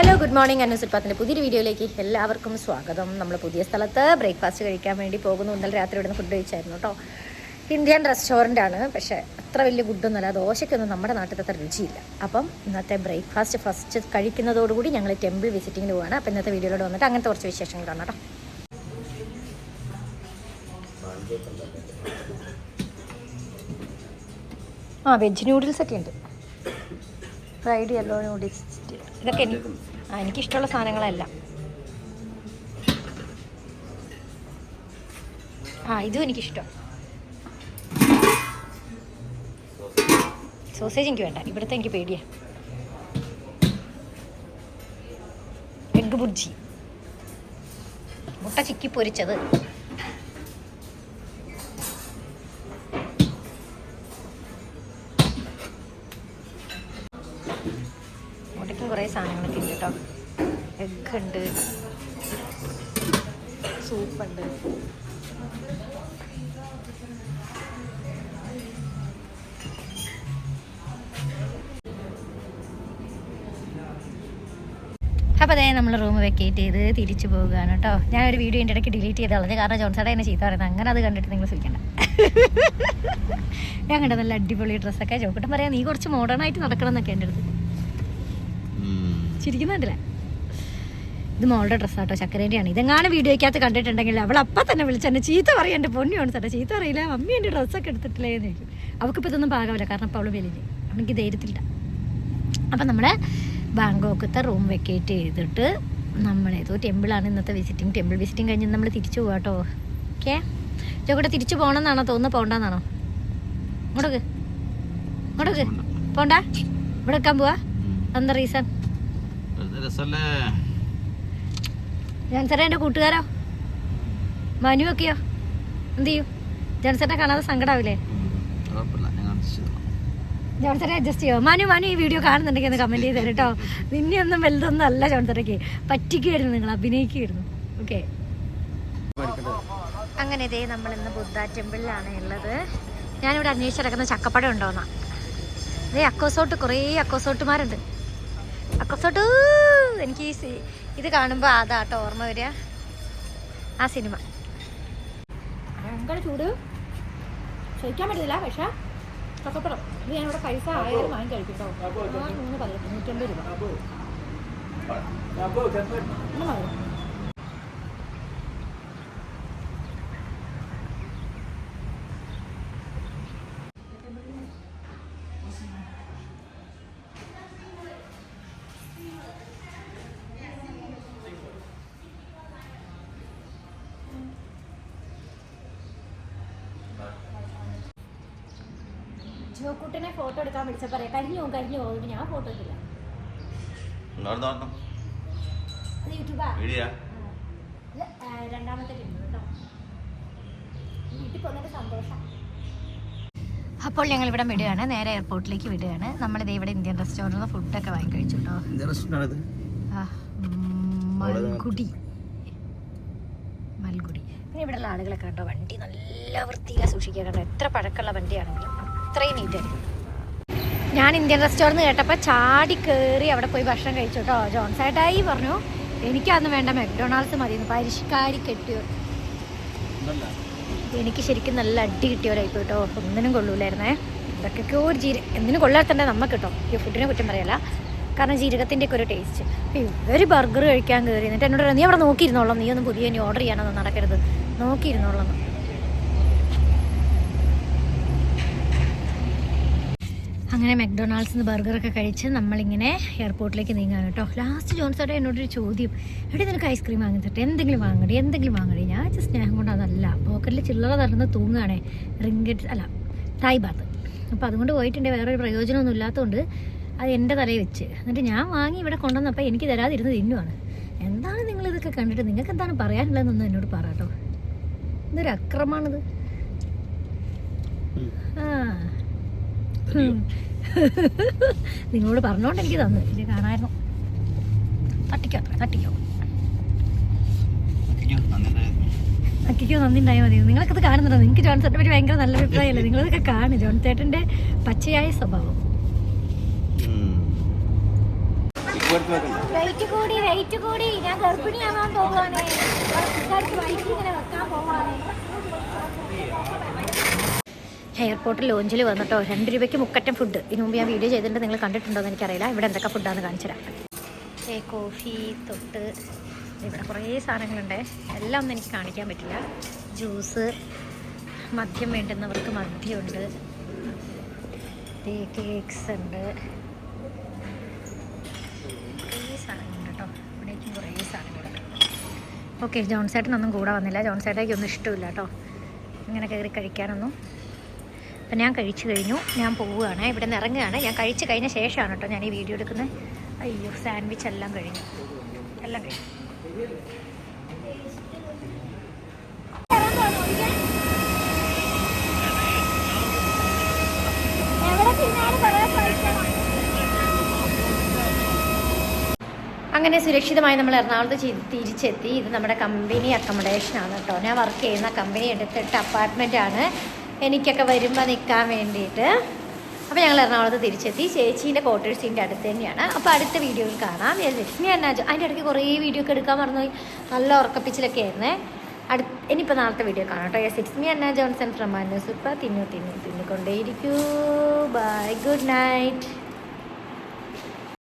Hello good morning അന്നു സുൽപാത്തിന്റെ പുതിയൊരു വീഡിയോയിലേക്ക് എല്ലാവർക്കും സ്വാഗതം. നമ്മൾ പുതിയ സ്ഥലത്ത് ബ്രേക്ക്ഫാസ്റ്റ് കഴിക്കാൻ വേണ്ടി പോകുന്നു. ഇന്നലെ രാത്രി ഇവിടുന്ന് ഫുഡ് കഴിച്ചായിരുന്നു കേട്ടോ. ഇന്ത്യൻ റെസ്റ്റോറന്റ് ആണ്. പക്ഷേ അത്ര വലിയ ഗുഡൊന്നുമല്ല ദോശയ്ക്കൊന്നും നമ്മുടെ നാട്ടിൽ അത്ര രുചിയില്ല. അപ്പം ഇന്നത്തെ ബ്രേക്ക്ഫാസ്റ്റ് ഫസ്റ്റ് കഴിക്കുന്നതോടുകൂടി ഞങ്ങൾ ടെമ്പിൾ വിസിറ്റിങ്ങിന് പോവാണ്. അപ്പം ഇന്നത്തെ വീഡിയോയിലോട് വന്നിട്ട് അങ്ങനത്തെ കുറച്ച് വിശേഷങ്ങൾ വിശേഷങ്ങളാണ് കേട്ടോ. ആ വെജ് നൂഡിൽസ് ഒക്കെ ഉണ്ട്. ഫ്രൈഡ് യെല്ലോ നൂഡിൽസ് ഇതൊക്കെ ആ എനിക്കിഷ്ടമുള്ള സാധനങ്ങളല്ല. ആ ഇതും എനിക്കിഷ്ടം. സോസേജ് എനിക്ക് വേണ്ട. ഇവിടുത്തെ എനിക്ക് പേടിയാ. എഗ് ബുർജി. മുട്ട ചിക്കി പൊരിച്ചത്. എഗ് ഉണ്ട് സൂപ്പുണ്ട്. അപ്പോൾ അതേ നമ്മൾ റൂം വെക്കേറ്റ് ചെയ്ത് തിരിച്ചു പോവുകയാണ് കേട്ടോ ഞാൻ ഒരു വീഡിയോ എന്റെ ഇടയ്ക്ക് ഡിലീറ്റ് ചെയ്ത് കളഞ്ഞു. കാരണം ജോൺസേടെ എന്നെ ചീത്ത പറയുന്നത്. അങ്ങനെ അത് കണ്ടിട്ട് നിങ്ങൾ സൂക്ഷിക്കണ്ട ഞാൻ കണ്ട നല്ല അടിപൊളി ഡ്രസ്സൊക്കെ ചോക്കട്ടം പറയാം നീ കുറച്ച് മോഡേൺ ആയിട്ട് നടക്കണം എന്നൊക്കെ എന്റെ അടുത്ത്. ചിരിക്കുന്നുണ്ടല്ലേ? ഇത് മോളുടെ ഡ്രസ്സാട്ടോ ചക്കരേന്റെയാണ് ഇതെങ്ങാനും വീഡിയോയ്ക്കകത്ത് കണ്ടിട്ടുണ്ടെങ്കിൽ അവൾ അപ്പം തന്നെ വിളിച്ച് എന്നെ ചീത്ത പറയും എന്റെ പൊന്നിയാണ് സാറേ ചീത്ത അറിയില്ല മമ്മി എന്റെ ഡ്രസ്സൊക്കെ എടുത്തിട്ടില്ലേ എന്ന് ചോദിക്കും. അവൾക്കിപ്പോൾ ഇതൊന്നും പാകമില്ല കാരണം അപ്പോൾ അവൾ വലിയ അവൾക്ക് ധൈര്യത്തിലില്ല. അപ്പം നമ്മൾ ബാങ്കോക്കത്തെ റൂം വെക്കേറ്റ് ചെയ്തിട്ട് നമ്മൾ ഏതോ ടെമ്പിളാണ് ഇന്നത്തെ വിസിറ്റിംഗ് ടെമ്പിൾ വിസിറ്റിംഗ് കഴിഞ്ഞ് നമ്മൾ തിരിച്ചു പോകാം കേട്ടോ ഓക്കെ ചോക്കട്ടെ തിരിച്ചു പോകണമെന്നാണോ തോന്നുന്നു പോകണ്ടെന്നാണോ ഇങ്ങോട്ടേക്ക്. ഇങ്ങോട്ടേക്ക്. പോണ്ട? ഇവിടെ വെക്കാൻ പോവാ. എന്താ റീസൺ രസല്ലേ ജോൺസേട്ടൻ എന്റെ കൂട്ടുകാരോ? മനു ഒക്കെയോ? എന്ത് ചെയ്യും? ജോൺസേട്ടനെ കാണാതെ സങ്കടാവില്ലേ. ജോൺസറെ അഡ്ജസ്റ്റ് ചെയ്യോ? മനു മനു ഈ വീഡിയോ കാണുന്നുണ്ടെങ്കിൽ ഒന്ന് കമന്റ് ചെയ്ത് തരും കേട്ടോ നിന്നെ ഒന്നും വലുതൊന്നും അല്ല ജോൺസറയ്ക്ക് പറ്റിക്കുമായിരുന്നു നിങ്ങൾ അഭിനയിക്കുമായിരുന്നു ഓക്കെ അങ്ങനെ ഇതേ നമ്മൾ ഇന്ന് ബുദ്ധ ടെമ്പിളിലാണ് ഉള്ളത്. ഞാനിവിടെ അന്വേഷിച്ച് കിടക്കുന്ന ചക്കപ്പഴം ഉണ്ടോന്നാ ഇതേ അക്കോസോട്ട് കുറേ അക്കോസോട്ടുമാരുണ്ട്. അക്കോസോട്ട് എനിക്ക് ഈ ഇത് കാണുമ്പോൾ അതാട്ടോ കേട്ടോ ഓർമ്മ വരിക. ആ സിനിമ. ഭയങ്കര ചൂട്. ചോദിക്കാൻ പറ്റില്ല പക്ഷേ ചക്കപ്പഴം ഇത് ഞാനിവിടെ പൈസ ആയാലും വാങ്ങി കഴിക്കും കേട്ടോ മൂന്ന് പതിനെട്ട് നൂറ്റമ്പത് രൂപ. ജോക്കുട്ടിനെ ഫോട്ടോ എടുക്കാൻ വിളിച്ച പറയാം. കഴിഞ്ഞു പോകും കഴിഞ്ഞു പോകും. ഞാൻ ഫോട്ടോ എടുക്കില്ല. അത് യൂട്യൂബാ? ഇത് രണ്ടാമത്തെ ഫിലിം കേട്ടോ വീട്ടിൽ പോകുന്നതിന്റെ സന്തോഷം. അപ്പോൾ ഞങ്ങൾ ഇവിടെ വിടുകയാണ്. നേരെ എയർപോർട്ടിലേക്ക് വിടുകയാണ്. നമ്മൾ നമ്മളിത് ഇവിടെ ഇന്ത്യൻ റെസ്റ്റോറന്റിൽ ഫുഡൊക്കെ വാങ്ങി കഴിച്ചു കേട്ടോ ഇത് ഉം, മൽഗുഡി മൽഗുഡി പിന്നെ ഇവിടെയുള്ള ആളുകളൊക്കെ കണ്ടോ? വണ്ടി നല്ല വൃത്തിയിലാണ് സൂക്ഷിക്കുക കേട്ടോ എത്ര പഴക്കമുള്ള വണ്ടിയാണെങ്കിലും. അത്രയും നീറ്റായിരിക്കും ഞാൻ ഇന്ത്യൻ റെസ്റ്റോറന്റ് കേട്ടപ്പോൾ ചാടി കയറി അവിടെ പോയി ഭക്ഷണം കഴിച്ചു കേട്ടോ ജോൺസേട്ടായി പറഞ്ഞു എനിക്കതൊന്നും വേണ്ട മെക്ഡൊണാൾഡ്സ് മതി പരിഷ്കാരി കെട്ടിയോ. എനിക്ക് ശരിക്കും നല്ല അടി കിട്ടിയവരായി കേട്ടോ ഒന്നിനും കൊള്ളൂലായിരുന്നേ. ഇതൊക്കെ ഒരു ജീര എന്തിനും കൊള്ളാത്തണ്ടേ നമുക്ക് കേട്ടോ ഈ ഫുഡിനെ കുറ്റം പറയല്ല. കാരണം ജീരകത്തിന്റെ ഒക്കെ ഒരു ടേസ്റ്റ് അപ്പോൾ ഇവർ ബർഗർ കഴിക്കാൻ കയറി എന്നിട്ട് എന്നോട് നീ അവിടെ നോക്കിയിരുന്നോളാം. നീ ഒന്നും പുതിയ ഇനി ഓർഡർ ചെയ്യാനൊന്നും നടക്കരുത്. നോക്കിയിരുന്നോളാം. അങ്ങനെ മെക്ഡൊണാൾഡ്സ് നിന്ന് ബർഗറൊക്കെ കഴിച്ച് നമ്മളിങ്ങനെ എയർപോർട്ടിലേക്ക് നീങ്ങാൻ കേട്ടോ. ലാസ്റ്റ് ജോൺസോടെ എന്നോടൊരു ചോദ്യം. എവിടെ നിനക്ക് ഐസ്ക്രീം വാങ്ങി തട്ടെ എന്തെങ്കിലും വാങ്ങടി എന്തെങ്കിലും വാങ്ങടി. ഞാൻ just സ്നേഹം കൊണ്ട് അതല്ല. പോക്കറ്റിൽ ചില്ലറ തരുന്ന തൂങ്ങുകയാണേ റിങ്കറ്റ് അല്ല തായ് ബാത്ത് അപ്പോൾ അതുകൊണ്ട് പോയിട്ടുണ്ട് വേറൊരു പ്രയോജനമൊന്നും ഇല്ലാത്തതുകൊണ്ട് അത് എന്റെ തലയിൽ വെച്ച്. എന്നിട്ട് ഞാൻ വാങ്ങി ഇവിടെ കൊണ്ടുവന്നപ്പോൾ എനിക്ക് തരാതിരുന്നത് ഇന്നുമാണ് എന്താണ് നിങ്ങൾ ഇതൊക്കെ കണ്ടിട്ട്? നിങ്ങൾക്ക് എന്താണ് പറയാനുള്ളതെന്നൊന്നും എന്നോട് പറ കേട്ടോ. ഇതൊരു അക്രമാണിത് ആ. നിങ്ങളോട് പറഞ്ഞോണ്ട് എനിക്ക് തന്നു. ഇത് കാണായിരുന്നു. തട്ടിക്കോ തട്ടിക്കോ. അക്കിക്കോ നന്ദി ഉണ്ടായാൽ മതി. നിങ്ങൾക്കത് കാണുന്നുണ്ടോ? നിങ്ങൾക്ക് ജോൺ ചേട്ടനെ പറ്റി ഭയങ്കര നല്ല അഭിപ്രായമല്ലേ നിങ്ങളിതൊക്കെ കാണും. ജോൺ ചേട്ടന്റെ പച്ചയായ സ്വഭാവം. വെയിറ്റ് കൂടി വെയിറ്റ് കൂടി. ഞാൻ ഗർഭിണിയാവാൻ പോവാണേ വൈറ്റ് ഇങ്ങനെ വെക്കാൻ പോവാണേ എയർപോർട്ട് ലോഞ്ചിൽ വന്നിട്ടോ രണ്ട് രൂപയ്ക്ക് മുക്കറ്റം ഫുഡ് ഇതിനു മുമ്പ് ഞാൻ വീഡിയോ ചെയ്തിട്ടുണ്ട് നിങ്ങൾ കണ്ടിട്ടുണ്ടോ എന്ന് എനിക്കറിയില്ല. ഇവിടെ എന്തൊക്കെ ഫുഡാണെന്ന് കാണിച്ചു തരാം. ഏ കോഫി തൊട്ട് ഇവിടെ കുറേ സാധനങ്ങളുണ്ട്. എല്ലാം ഒന്നും എനിക്ക് കാണിക്കാൻ പറ്റില്ല. ജ്യൂസ് മദ്യം വേണ്ടുന്നവർക്ക് മദ്യമുണ്ട്. കേക്ക്സ് ഉണ്ട്. കുറേ സാധനങ്ങളുണ്ട് കേട്ടോ. ഇവിടേക്കും കുറേ സാധനങ്ങളുണ്ട്. ഓക്കെ ജോൺസേട്ടനൊന്നും കൂടെ വന്നില്ല. ജോൺസേട്ടേക്കൊന്നും ഇഷ്ടമില്ല കേട്ടോ. ഇങ്ങനെ കയറി കഴിക്കാനൊന്നും. അപ്പം ഞാൻ കഴിച്ചു കഴിഞ്ഞു. ഞാൻ പോവുകയാണ്. ഇവിടെ നിന്ന് ഇറങ്ങുകയാണ്. ഞാൻ കഴിച്ചു കഴിഞ്ഞ ശേഷമാണ് കേട്ടോ ഞാൻ ഈ വീഡിയോ എടുക്കുന്നത്. അയ്യോ സാൻഡ്വിച്ച് എല്ലാം കഴിഞ്ഞു. എല്ലാം കഴിഞ്ഞു. അങ്ങനെ സുരക്ഷിതമായി നമ്മൾ എറണാകുളത്ത് തിരിച്ചെത്തി. ഇത് നമ്മുടെ കമ്പനി അക്കോമഡേഷൻ ആണ് കേട്ടോ. ഞാൻ വർക്ക് ചെയ്യുന്ന കമ്പനി എടുത്തിട്ട് അപ്പാർട്ട്മെന്റ് ആണ്. എനിക്കൊക്കെ വരുമ്പോൾ നിൽക്കാൻ വേണ്ടിയിട്ട്. അപ്പോൾ ഞങ്ങൾ എറണാകുളത്ത് തിരിച്ചെത്തി. ചേച്ചീന്റെ ക്വാർട്ടേഴ്സിന്റെ അടുത്ത് തന്നെയാണ്. അപ്പോൾ അടുത്ത വീഡിയോയിൽ കാണാം. ലക്ഷ്മി എന്നാ അതിന്റെ ഇടയ്ക്ക് കുറേ വീഡിയോ ഒക്കെ എടുക്കാൻ മറന്നുപോയി. നല്ല ഉറക്കപ്പിച്ചിലൊക്കെ ആയിരുന്നേ. അടു ഇനിയിപ്പോൾ നാളത്തെ വീഡിയോ കാണാം കേട്ടോ. Yes it's me Anna Johnson from Annu super തിന്നു തിന്നു തിന്നിക്കൊണ്ടേയിരിക്കൂ ബൈ ഗുഡ് നൈറ്റ്